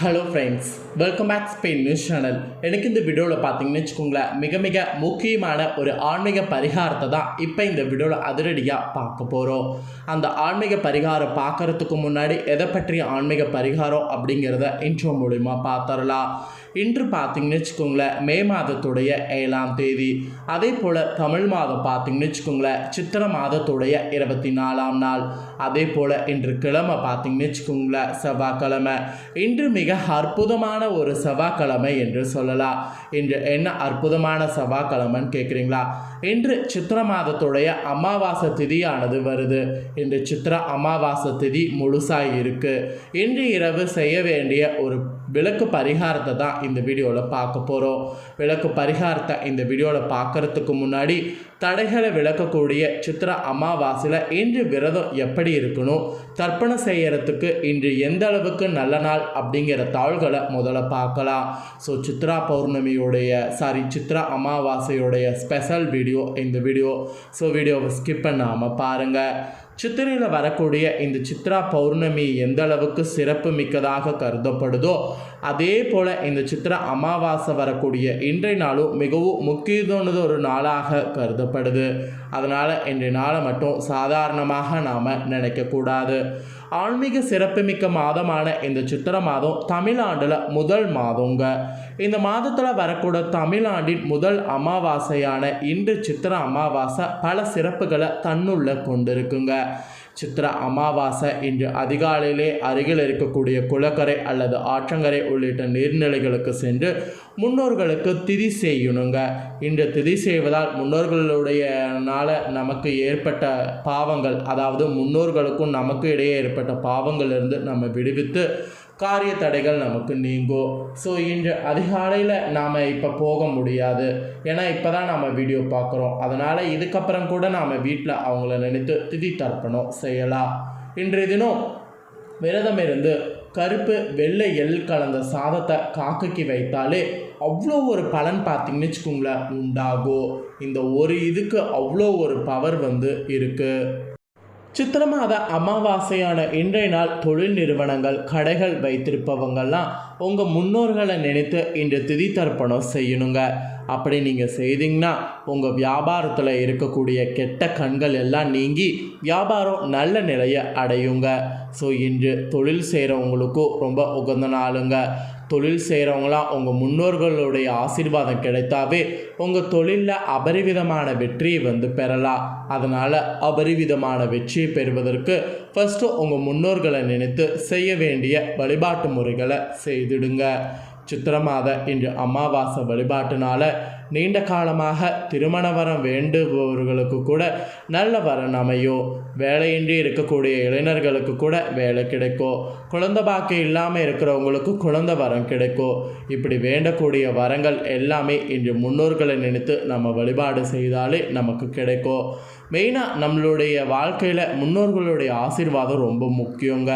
Hello friends welcome back Spain news channel எனக்கு இந்த வீடியோவில் பார்த்தீங்கன்னு வச்சுக்கோங்களேன் மிக மிக முக்கியமான ஒரு ஆன்மீக பரிகாரத்தை தான் இப்போ இந்த வீடியோவில் அதிரடியாக பார்க்க போகிறோம் அந்த ஆன்மீக பரிகாரம் பார்க்கறதுக்கு முன்னாடி எதை பற்றிய ஆன்மீக பரிகாரம் அப்படிங்கிறத இன்ட்ரோ மூலிமா பார்த்துடலாம். இன்று பார்த்தீங்கன்னு வச்சுக்கோங்களேன் மே மாதத்துடைய ஏழாம் தேதி. அதே போல் தமிழ் மாதம் பார்த்தீங்கன்னு வச்சுக்கோங்களேன் சித்திர மாதத்துடைய இருபத்தி நாலாம் நாள். அதே போல் இன்று கிழமை பார்த்தீங்கன்னு வச்சுக்கோங்களேன் செவ்வாய்க்கிழமை. இன்று மிக அற்புதமான ஒரு செவ்வாய்க்கிழமை என்று சொல்லலாம். இன்று என்ன அற்புதமான செவ்வாய்க்கிழமைன்னு கேட்குறீங்களா இன்று சித்திர மாதத்துடைய அமாவாசை திதியானது வருது. இன்று சித்திர அமாவாசை திதி முழுசாக இருக்குது இன்று இரவு செய்ய வேண்டிய ஒரு விளக்கு பரிகாரத்தை தான் இந்த வீடியோவில் பார்க்க போகிறோம். விளக்கு பரிகாரத்தை இந்த வீடியோவில் பார்க்கறதுக்கு முன்னாடி தடைகளை விளக்கக்கூடிய சித்திர அமாவாசையில் இன்று விரதம் எப்படி இருக்கணும் தர்ப்பணம் செய்கிறதுக்கு இன்று எந்த அளவுக்கு நல்ல நாள் அப்படிங்கிற தாள்களை முதல்ல பார்க்கலாம். ஸோ சித்ரா பௌர்ணமியுடைய சாரி சித்ரா அமாவாசையுடைய ஸ்பெஷல் வீடியோ இந்த வீடியோ ஸோ வீடியோவை ஸ்கிப் பண்ணாமல் பாருங்கள் சித்திரையில் வரக்கூடிய இந்த சித்ரா பௌர்ணமி எந்த அளவுக்கு சிறப்பு மிக்கதாக கருதப்படுதோ அதே போல் இந்த சித்ரா அமாவாசை வரக்கூடிய இன்றைய நாளும் மிகவும் முக்கியத்துவனது ஒரு நாளாக கருதப்படுது. அதனால் இன்றைய நாளை மட்டும் சாதாரணமாக நாம் நினைக்கக்கூடாது. ஆன்மீக சிறப்புமிக்க மாதமான இந்த சித்திர மாதம் தமிழாண்டில் முதல் மாதங்க. இந்த மாதத்தில் வரக்கூடிய தமிழாண்டின் முதல் அமாவாசையான இன்று சித்திர அமாவாசை பல சிறப்புகளை தன்னுள்ள கொண்டிருக்குங்க. சித்திர அமாவாசை இன்று அதிகாலையிலே அருகில் இருக்கக்கூடிய குளக்கரை அல்லது ஆற்றங்கரை உள்ளிட்ட நீர்நிலைகளுக்கு சென்று முன்னோர்களுக்கு திதி செய்யணுங்க. இன்று திதி செய்வதால் முன்னோர்களுடைய நாள நமக்கு ஏற்பட்ட பாவங்கள் அதாவது முன்னோர்களுக்கும் நமக்கு இடையே ஏற்பட்ட பாவங்களிலிருந்து நம்ம விடுவித்து காரிய தடைகள் நமக்கு நீங்கும் ஸோ இன்று அதிகாலையில் நாம் இப்போ போக முடியாது. ஏன்னா இப்போ தான் நாம் வீடியோ பார்க்குறோம். அதனால் இதுக்கப்புறம் கூட நாம் வீட்டில் அவங்கள நினைத்து திதி தர்ப்பணம் செய்யலாம். இன்றைய தினம் விரதம் இருந்து கருப்பு வெள்ளை எள் கலந்த சாதத்தை காக்கைக்கு வைத்தாலே அவ்வளோ ஒரு பலன் பார்த்தீங்கன்னு வச்சுக்கோங்களேன் உண்டாகும் இந்த ஒரு இதுக்கு அவ்வளோ ஒரு பவர் வந்து இருக்குது சித்திர மாத அமாவாசையான இன்றைய நாள் தொழில் நிறுவனங்கள் கடைகள் வைத்திருப்பவங்கெல்லாம் உங்கள் முன்னோர்களை நினைத்து இன்று திதி தர்ப்பணம் செய்யணுங்க. அப்படி நீங்கள் செய்தீங்கன்னா உங்கள் வியாபாரத்தில் இருக்கக்கூடிய கெட்ட கண்கள் எல்லாம் நீங்கி வியாபாரம் நல்ல நிலையை அடையுங்க. ஸோ இன்று தொழில் செய்கிறவங்களுக்கும் ரொம்ப உகந்த நாளுங்க. தொழில் செய்கிறவங்களாம் உங்கள் முன்னோர்களுடைய ஆசீர்வாதம் கிடைத்தாவே உங்கள் தொழிலில் அபரிவிதமான வெற்றியை வந்து பெறலாம். அதனால் அபரிவிதமான வெற்றியை பெறுவதற்கு ஃபஸ்ட்டு உங்கள் முன்னோர்களை நினைத்து செய்ய வேண்டிய வழிபாட்டு முறைகளை செய்திடுங்க. சித்திர மாத இன்று அமாவாசை வழிபாட்டினால நீண்ட காலமாக திருமண வரம் வேண்டுபவர்களுக்கு கூட நல்ல வரன் அமையும். வேலையின்றி இருக்கக்கூடிய இளைஞர்களுக்கு கூட வேலை கிடைக்கும். குழந்தை பாக்கியம் இல்லாமல் இருக்கிறவங்களுக்கு குழந்தை வரம் கிடைக்கும். இப்படி வேண்டக்கூடிய வரங்கள் எல்லாமே இன்று முன்னோர்களை நினைத்து நம்ம வழிபாடு செய்தாலே நமக்கு கிடைக்கும். மெயினாக நம்மளுடைய வாழ்க்கையில் முன்னோர்களுடைய ஆசீர்வாதம் ரொம்ப முக்கியங்க.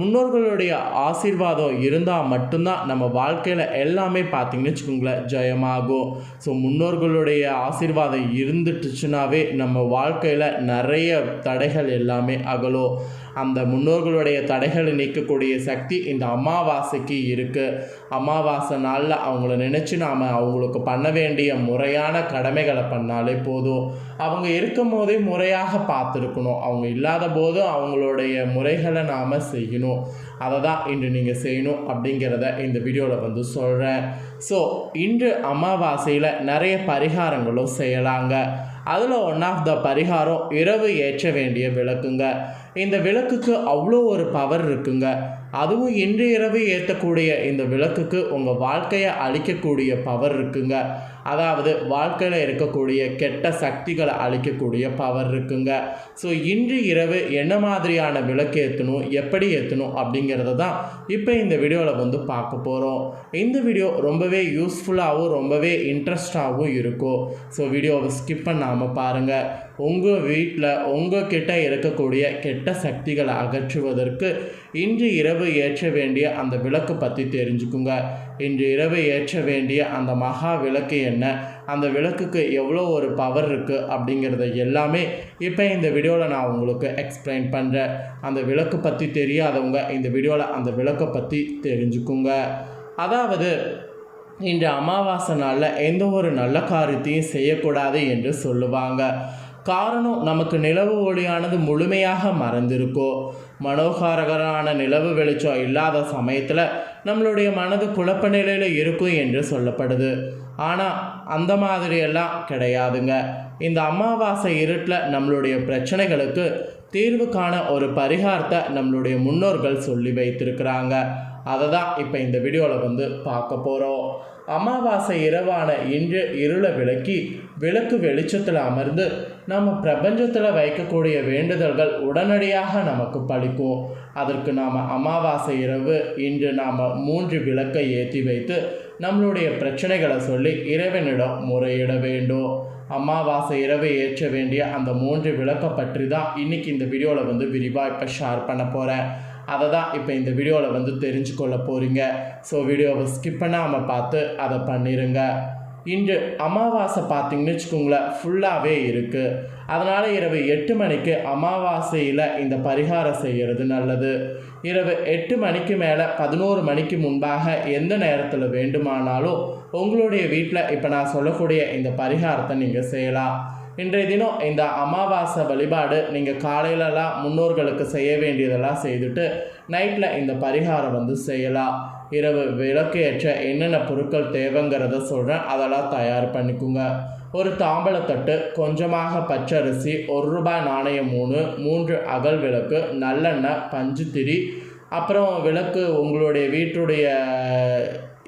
முன்னோர்களுடைய ஆசீர்வாதம் இருந்தால் மட்டும்தான் நம்ம வாழ்க்கையில் எல்லாமே பார்த்திங்கன்னு வச்சுக்கோங்களேன் ஜெயமாகும். ஸோ முன்னோர்களுடைய ஆசீர்வாதம் இருந்துட்டுச்சுனாவே நம்ம வாழ்க்கையில் நிறைய தடைகள் எல்லாமே அகலும். அந்த முன்னோர்களுடைய தடைகளை நீக்கக்கூடிய சக்தி இந்த அமாவாசைக்கு இருக்குது அமாவாசை நாளில் அவங்கள நினச்சி நாம் அவங்களுக்கு பண்ண வேண்டிய முறையான கடமைகளை பண்ணாலே போதும். அவங்க இருக்கும் போதே முறையாக பார்த்துருக்கணும். அவங்க இல்லாத போதும் அவங்களுடைய முறைகளை நாம் செய்யணும். அதை தான் இன்று நீங்கள் செய்யணும் அப்படிங்கிறத இந்த வீடியோவில் வந்து சொல்கிறேன் ஸோ இன்று அமாவாசையில் நிறைய பரிகாரங்களும் செய்யலாங்க. அதில் ஒன் ஆஃப் த பரிகாரம் இரவு ஏற்ற வேண்டிய விளக்குங்க. இந்த விளக்குக்கு அவ்வளோ ஒரு பவர் இருக்குங்க. அதுவும் இன்று இரவு ஏற்றக்கூடிய இந்த விளக்குக்கு உங்கள் வாழ்க்கையை அழிக்கக்கூடிய பவர் இருக்குங்க. அதாவது வாழ்க்கையில் இருக்கக்கூடிய கெட்ட சக்திகளை அழிக்கக்கூடிய பவர் இருக்குங்க. ஸோ இன்று இரவு என்ன மாதிரியான விளக்கு ஏற்றணும் எப்படி ஏற்றணும் அப்படிங்கிறத தான் இப்போ இந்த வீடியோவில் வந்து பார்க்க போகிறோம் இந்த வீடியோ ரொம்பவே யூஸ்ஃபுல்லாகவும் ரொம்பவே இன்ட்ரெஸ்டாகவும் இருக்கும். ஸோ வீடியோவை ஸ்கிப் பண்ணாமல் பாருங்கள் உங்கள் வீட்டில் உங்கள் கிட்ட இருக்கக்கூடிய கெட்ட சக்திகளை அகற்றுவதற்கு இன்று இரவு ஏற்ற வேண்டிய அந்த விளக்கு பற்றி தெரிஞ்சுக்குங்க. இன்று இரவு ஏற்ற வேண்டிய அந்த மகா விளக்கு என்ன? அந்த விளக்குக்கு எவ்வளோ ஒரு பவர் இருக்குது அப்படிங்கிறத எல்லாமே இப்போ இந்த வீடியோவில் நான் உங்களுக்கு எக்ஸ்பிளைன் பண்ணுறேன் அந்த விளக்கு பற்றி தெரியாதவங்க இந்த வீடியோவில் அந்த விளக்கை பற்றி தெரிஞ்சுக்குங்க. அதாவது இன்று அமாவாசை நாளில் எந்த ஒரு நல்ல காரியத்தையும் செய்யக்கூடாது என்று சொல்லுவாங்க. காரணம் நமக்கு நிலவு ஒளியானது முழுமையாக மறந்திருக்கோ? மனோகாரகரான நிலவு வெளிச்சம் இல்லாத சமயத்தில் நம்மளுடைய மனது குழப்ப நிலையில் இருக்கும் என்று சொல்லப்படுது. ஆனால் அந்த மாதிரியெல்லாம் கிடையாதுங்க. இந்த அமாவாசை இருட்டில் நம்மளுடைய பிரச்சனைகளுக்கு தீர்வு காண ஒரு பரிகாரத்தை நம்மளுடைய முன்னோர்கள் சொல்லி வைத்திருக்கிறாங்க. அதை தான் இப்போ இந்த வீடியோவில் வந்து பார்க்க போகிறோம் அமாவாசை இரவான இன்று இருளை விளக்கி விளக்கு வெளிச்சத்தில் அமர்ந்து நம்ம பிரபஞ்சத்தில் வைக்கக்கூடிய வேண்டுதல்கள் உடனடியாக நமக்கு பழிக்கும் அதற்கு நாம் அமாவாசை இரவு இன்று நாம் மூன்று விளக்கை ஏற்றி வைத்து நம்மளுடைய பிரச்சனைகளை சொல்லி இறைவனிடம் முறையிட வேண்டும். அமாவாசை இரவு ஏற்ற வேண்டிய அந்த மூன்று விளக்கை பற்றி தான் இன்றைக்கி இந்த வீடியோவில் வந்து விரிவாக இப்போ ஷேர் பண்ண போகிறேன் அதை தான் இப்போ இந்த வீடியோவில் வந்து தெரிஞ்சுக்கொள்ள போகிறீங்க ஸோ வீடியோவை ஸ்கிப் பண்ணாமல் பார்த்து அதை பண்ணிடுங்க இன்று அமாவாசை பார்த்தீங்கன்னு வச்சுக்கோங்களேன் ஃபுல்லாகவே இருக்குது அதனால் இரவு எட்டு மணிக்கு அமாவாசையில் இந்த பரிகாரம் செய்கிறது நல்லது. இரவு எட்டு மணிக்கு மேலே பதினோரு மணிக்கு முன்பாக எந்த நேரத்தில் வேண்டுமானாலும் உங்களுடைய வீட்டில் இப்போ நான் சொல்லக்கூடிய இந்த பரிகாரத்தை நீங்கள் செய்யலாம். இன்றைய தினம் இந்த அமாவாசை வழிபாடு நீங்கள் காலையிலலாம் முன்னோர்களுக்கு செய்ய வேண்டியதெல்லாம் செய்துட்டு நைட்டில் இந்த பரிகாரம் வந்து செய்யலாம். இரவு விளக்கு ஏற்ற என்னென்ன பொருட்கள் தேவைங்கிறத சொல்கிறேன் அதெல்லாம் தயார் பண்ணிக்கோங்க. ஒரு தாம்பழத்தட்டு கொஞ்சமாக பச்சரிசி ஒரு ரூபாய் நாணயம் மூணு மூன்று அகல் விளக்கு நல்லெண்ணெய் பஞ்சுத்திரி அப்புறம் விளக்கு உங்களுடைய வீட்டுடைய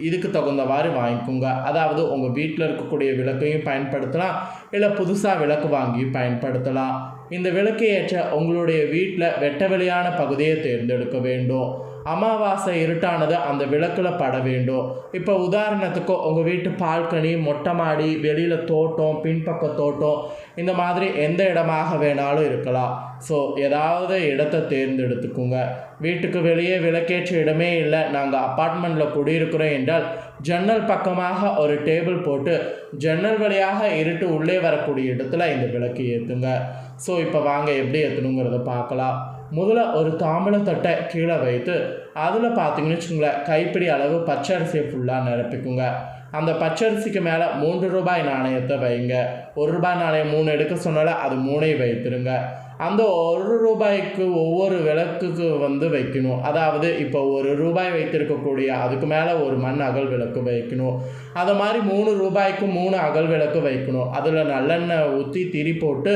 இதுக்கு தகுந்தவாறு வாங்கிக்கோங்க. அதாவது உங்கள் வீட்டில் இருக்கக்கூடிய விளக்கையும் பயன்படுத்தலாம். இல்லை புதுசாக விளக்கு வாங்கி பயன்படுத்தலாம். இந்த விளக்கை ஏற்ற உங்களுடைய வீட்டில் வெட்ட வெளியான பகுதியை தேர்ந்தெடுக்க வேண்டும். அமாவாசை இருட்டானது அந்த விளக்கில் பட வேண்டும். இப்போ உதாரணத்துக்கு உங்கள் வீட்டு பால்கனி மொட்டை மாடி வெளியில் தோட்டம் பின்பக்க தோட்டம் இந்த மாதிரி எந்த இடமாக வேணாலும் இருக்கலாம். ஸோ ஏதாவது இடத்தை தேர்ந்தெடுத்துக்குங்க. வீட்டுக்கு வெளியே விளக்கேற்ற இடமே இல்லை. நாங்கள் அப்பார்ட்மெண்ட்டில் குடியிருக்கிறோம் என்றால் ஜன்னல் பக்கமாக ஒரு டேபிள் போட்டு ஜன்னல் வழியாக இருட்டு உள்ளே வரக்கூடிய இடத்துல இந்த விளக்கு ஏற்றுங்க ஸோ இப்போ வாங்க எப்படி ஏற்றணுங்கிறத பார்க்கலாம். முதல்ல ஒரு தாம்பழத்தட்டை கீழே வைத்து அதில் பார்த்தீங்கன்னு வச்சுங்களேன் கைப்பிடி அளவு பச்சை அரிசியை ஃபுல்லாக நிரப்பிக்குங்க. அந்த பச்சரிசிக்கு மேலே மூன்று ரூபாய் நாணயத்தை வைங்க. ஒரு ரூபாய் நாணயம் மூணு எடுக்க சொன்னால அது மூணையும் வைத்துருங்க. அந்த ஒரு ரூபாய்க்கு ஒவ்வொரு விளக்குக்கு வந்து வைக்கணும். அதாவது இப்போ ஒரு ரூபாய் வைத்திருக்கக்கூடிய அதுக்கு மேலே ஒரு மண் அகல் விளக்கு வைக்கணும். அதை மாதிரி மூணு ரூபாய்க்கு மூணு அகல் விளக்கு வைக்கணும். அதில் நல்லெண்ணெய் ஊற்றி திரி போட்டு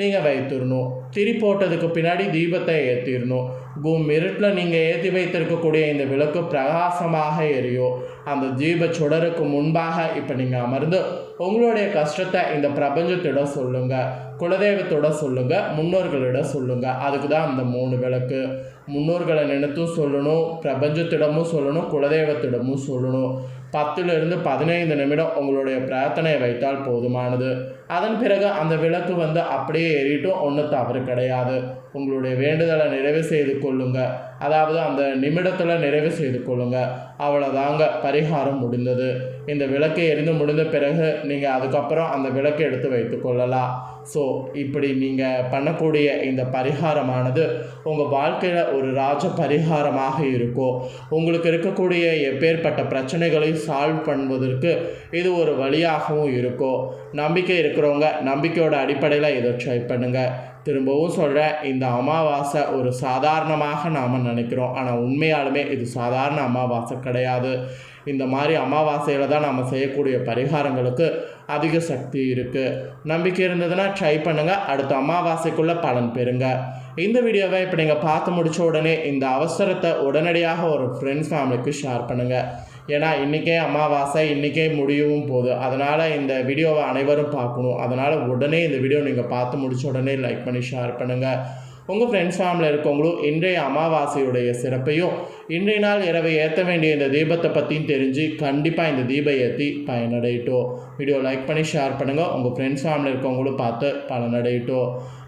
நீங்கள் வைத்துடணும் திரி போட்டதுக்கு பின்னாடி தீபத்தை ஏற்றிடணும் கும் இருட்டில் நீங்கள் ஏற்றி வைத்திருக்கக்கூடிய இந்த விளக்கு பிரகாசமாக எரியும். அந்த தீப சுடருக்கு முன்பாக இப்போ நீங்கள் அமர்ந்து உங்களுடைய கஷ்டத்தை இந்த பிரபஞ்சத்திட சொல்லுங்கள் குலதெய்வத்தோட சொல்லுங்கள் முன்னோர்களிடம் சொல்லுங்கள் அதுக்கு தான் அந்த மூணு விளக்கு. முன்னோர்களை நினைத்தும் சொல்லணும் பிரபஞ்சத்திடமும் சொல்லணும் குலதெய்வத்திடமும் சொல்லணும். பத்துலேருந்து பதினைந்து நிமிடம் உங்களுடைய பிரார்த்தனை வைத்தால் போதுமானது. அதன் பிறகு அந்த விளக்கு வந்து அப்படியே ஏறிட்டும் ஒன்றும் தவறு கிடையாது. உங்களுடைய வேண்டுதலை நிறைவு செய்து கொள்ளுங்க. அதாவது அந்த நிமிடத்தில் நிறைவு செய்து கொள்ளுங்க. அவ்வளோதாங்க பரிகாரம் முடிந்தது. இந்த விளக்கை எரிந்து முடிந்த பிறகு நீங்கள் அதுக்கப்புறம் அந்த விளக்கை எடுத்து வைத்து கொள்ளலாம். ஸோ இப்படி நீங்கள் பண்ணக்கூடிய இந்த பரிகாரமானது உங்கள் வாழ்க்கையில் ஒரு ராஜ பரிகாரமாக இருக்கும் உங்களுக்கு இருக்கக்கூடிய எப்பேற்பட்ட பிரச்சனைகளை சால்வ் பண்ணுவதற்கு இது ஒரு வழியாகவும் இருக்கும் நம்பிக்கை இருக்கிறவங்க நம்பிக்கையோட அடிப்படையில் இதை ட்ரை பண்ணுங்கள் திரும்பவும் சொல்கிறேன் இந்த அமாவாசை ஒரு சாதாரணமாக நாம் நினைக்கிறோம். ஆனால் உண்மையாலுமே இது சாதாரண அமாவாசை கிடையாது. இந்த மாதிரி அமாவாசையில் தான் நம்ம செய்யக்கூடிய பரிகாரங்களுக்கு அதிக சக்தி இருக்குது நம்பிக்கை இருந்ததுன்னா ட்ரை பண்ணுங்கள் அடுத்த அமாவாசைக்குள்ளே பலன் பெறுங்க. இந்த வீடியோவை இப்போ நீங்கள் பார்த்து முடிச்ச உடனே இந்த அவசரத்தை உடனடியாக ஒரு ஃப்ரெண்ட்ஸ் ஃபேமிலிக்கு ஷேர் பண்ணுங்கள் ஏன்னா இன்றைக்கே அமாவாசை இன்றைக்கே முடியவும் போகுது. அதனால் இந்த வீடியோவை அனைவரும் பார்க்கணும். அதனால் உடனே இந்த வீடியோ நீங்கள் பார்த்து முடிச்ச உடனே லைக் பண்ணி ஷேர் பண்ணுங்கள் உங்கள் ஃப்ரெண்ட்ஸ் ஃபேமிலியில் இருக்கவங்களும் இன்றைய அமாவாசையுடைய சிறப்பையும் இன்றைய நாள் இரவை ஏற்ற வேண்டிய இந்த தீபத்தை பற்றியும் தெரிஞ்சு கண்டிப்பாக இந்த தீபம் ஏற்றி பயனடையிட்டோம். வீடியோ லைக் பண்ணி ஷேர் பண்ணுங்கள் உங்கள் ஃப்ரெண்ட்ஸ் ஃபேமிலி இருக்கவங்களும் பார்த்து பலனடையிட்டோம்